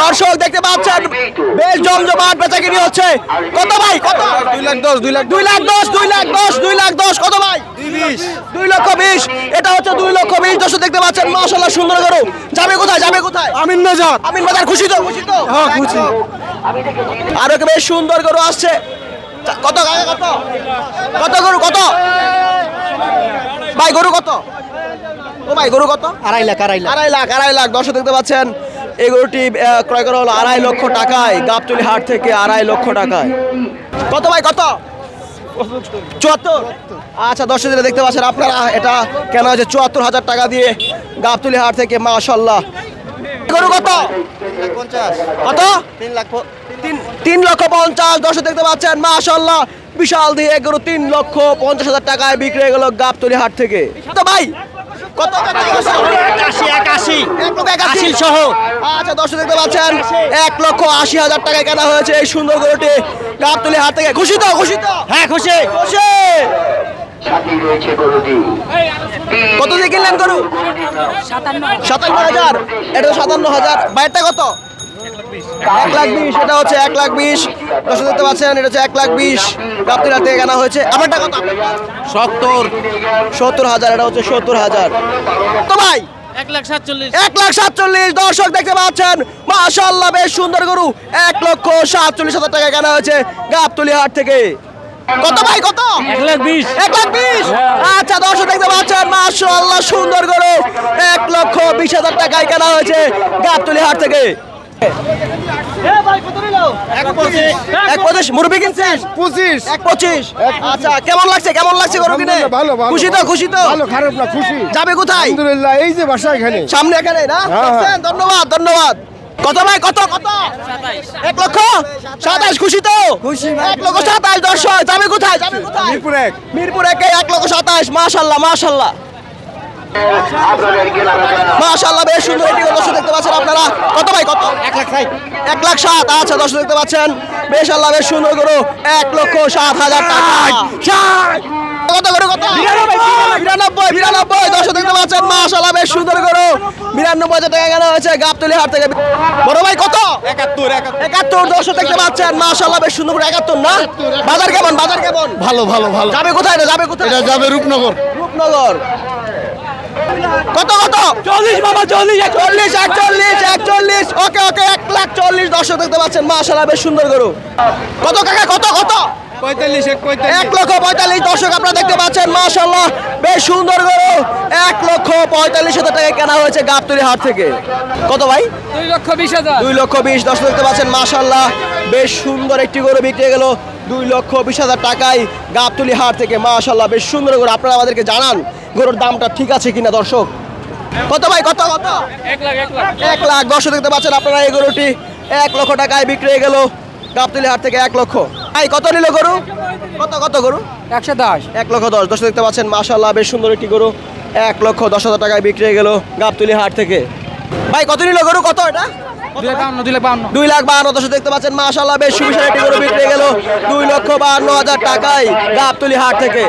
দর্শক দেখতে পাচ্ছেন বেশ জমজমাট বেচাকিনি হচ্ছে। কত ভাই? কত? দুই লাখ দশ দুই লাখ দুই লাখ দশ দুই লাখ দশ দুই লাখ দশ কত ভাই? দুই লক্ষ বিশ। এটা হচ্ছে দুই লক্ষ বিশ। দর্শক দেখতে পাচ্ছেন মাশাল্লাহ সুন্দর গরু। যাবে কোথায়? যাবে কোথায়? আমিন নজর আমিন বাজার খুশি তো? খুশি তো? হ্যাঁ, খুশি। আরও একটা বেশ সুন্দর গরু আসছে। কত কত? কত গরু কত? ভাই গরু কত? ও ভাই গরু কত? আড়াই লাখ আড়াই লাখ। আড়াই লাখ আড়াই লাখ। দর্শক দেখতে পাচ্ছেন এই গরুটি ক্রয় করা হলো আড়াই লক্ষ টাকায়, গাবতলি হাট থেকে আড়াই লক্ষ টাকায়। কত ভাই, কত? চুয়াত্তর। আচ্ছা দর্শক যেটা দেখতে পাচ্ছেন আপনারা, এটা কেন হচ্ছে চুয়াত্তর হাজার টাকা দিয়ে গাবতলি হাট থেকে মাশাল্লাহ গরু কত? তিন লাখ তিন লক্ষ পঞ্চাশ। দর্শক দেখতে পাচ্ছেন মাশাল্লাহ বিশাল দিয়ে গরু তিন লক্ষ পঞ্চাশ হাজার টাকায় বিক্রি হয়ে গেল গাবতলি হাট থেকে। তো ভাই কত একাশি একাশি। এক লক্ষ একাশি। আশি সহ। আচ্ছা দর্শক দেখতে পাচ্ছেন এক লক্ষ আশি হাজার টাকায় কেনা হয়েছে এই সুন্দর গরুটি। তুলে হাত থেকে খুশি তো খুশি তো? হ্যাঁ খুশি। খুশি? কত দিয়ে কিনলেন গরু? সাতান্ন হাজার। এটা তো সাতান্ন হাজার। বাইরটা কত? এক লাখ বিশ। এটা হচ্ছে এক লাখ বিশ। দর্শক দেখতে পাচ্ছেন এটা হচ্ছে এক লাখ বিশ। গাবতলি হাট থেকে কেনা হয়েছে। আমারটা কত? সত্তর। সত্তর হাজার এটা হচ্ছে সত্তর হাজার। তো ভাই এক লাখ সাতচল্লিশ। এক লাখ সাতচল্লিশ দর্শক দেখতে পাচ্ছেন। মাশাল্লাহ বেশ সুন্দর গরু। এক লক্ষ সাতচল্লিশ হাজার টাকা কেনা হয়েছে গাবতলি হাট থেকে। কত ভাই কত? এক লাখ বিশ। এক লাখ বিশ? আচ্ছা দর্শক দেখতে পাচ্ছেন মাশাল্লাহ সুন্দর গরু। এক লক্ষ বিশ হাজার টাকায় কেনা হয়েছে গাবতলি হাট থেকে। আচ্ছা কেমন লাগছে? কেমন লাগছে গরু কিনে? আলহামদুলিল্লাহ, ভালো, ভালো, খুশি তো খুশি তো? ভালো খারাপ না খুশি। যাবে কোথায়? আলহামদুলিল্লাহ এই যে বাসা এখানে। সামনে এখানে না। দেখছেন? ধন্যবাদ ধন্যবাদ। কত ভাই কত? কত? এক লক্ষ? সাতাইশ খুশি তো? এক লক্ষ সাতাইশ দর্শক যাবে কোথায় যাবে কোথায়? মিরপুর এক। মিরপুর একে এক লক্ষ সাতাইশ মাশাল্লাহ মাশাল্লাহ। মাশাল্লাহ বেশ সুন্দর এটি দর্শক দেখতে পাচ্ছেন আপনারা। কত ভাই কত? এক লাখ ষাট। এক লাখ সাত আচ্ছা দর্শক দেখতে পাচ্ছেন। বেশ আল্লাহ বেশ সুন্দর করো এক লক্ষ সাত হাজার টাকা। কত করে কত? বিরানব্বই বিরানব্বই। দর্শক দেখতে পাচ্ছেন। মাশাল্লাহ বেশ সুন্দর করো বিরানব্বই হাজার টাকা কেনা হয়েছে গাবতলি হাট থেকে। বড় ভাই কত? একাত্তর একাত্তর। দর্শক দেখতে পাচ্ছেন। মাশাল্লাহ বেশ সুন্দর করে একাত্তর না? বাজার কেমন? বাজার কেমন? ভালো ভালো ভালো। যাবে কোথায় যাবে কোথায়? যাবে রূপনগর। রূপনগর। কত কত? চল্লিশ বাবা চল্লিশ চল্লিশ একচল্লিশ একচল্লিশ ওকে ওকে এক লাখ চল্লিশ দর্শক দেখতে পাচ্ছেন। মা আসলে বেশ সুন্দর গরু। কত কাকা কত কত? পঁয়তাল্লিশ এক লক্ষ পঁয়তাল্লিশ দর্শক আপনারা দেখতে পাচ্ছেন মাশাল্লাহ বেশ সুন্দর গরু। এক লক্ষ পঁয়তাল্লিশ হাজার টাকায় কেনা হয়েছে গাবতলি হাট থেকে। কত ভাই? দুই লক্ষ বিশ হাজার। দুই লক্ষ বিশ দর্শক দেখতে পাচ্ছেন মাশাল্লাহ বেশ সুন্দর একটি গরু বিক্রি হয়ে গেল দুই লক্ষ বিশ হাজার টাকায় গাবতলি হাট থেকে। মাশাল্লাহ বেশ সুন্দর গরু। আপনারা আমাদেরকে জানান গরুর দামটা ঠিক আছে কিনা দর্শক? কত ভাই কত কত? এক লাখ। এক লাখ দর্শক দেখতে পাচ্ছেন আপনারা এই গরুটি এক লক্ষ টাকায় বিক্রি হয়ে গেল গাবতলি হাট থেকে এক লক্ষ। ভাই কত নিল গরু? কত কত গরু? একশো দশ। এক লক্ষ দশ। দশ দেখতে পাচ্ছেন মাশাল্লাহ বেশ সুন্দর একটি গরু। এক লক্ষ দশ হাজার টাকায় বিক্রি হয়ে গেল গাবতুলি হাট থেকে। ভাই কত নিল গরু? কত এটা? দুই লাখ বাহান্ন দশ দেখতে পাচ্ছেন মাশাল্লাহ বেশ সুবিশাল একটি গরু বিক্রি গেল দুই লক্ষ বাহান্ন হাজার টাকায় গাবতুলি হাট থেকে।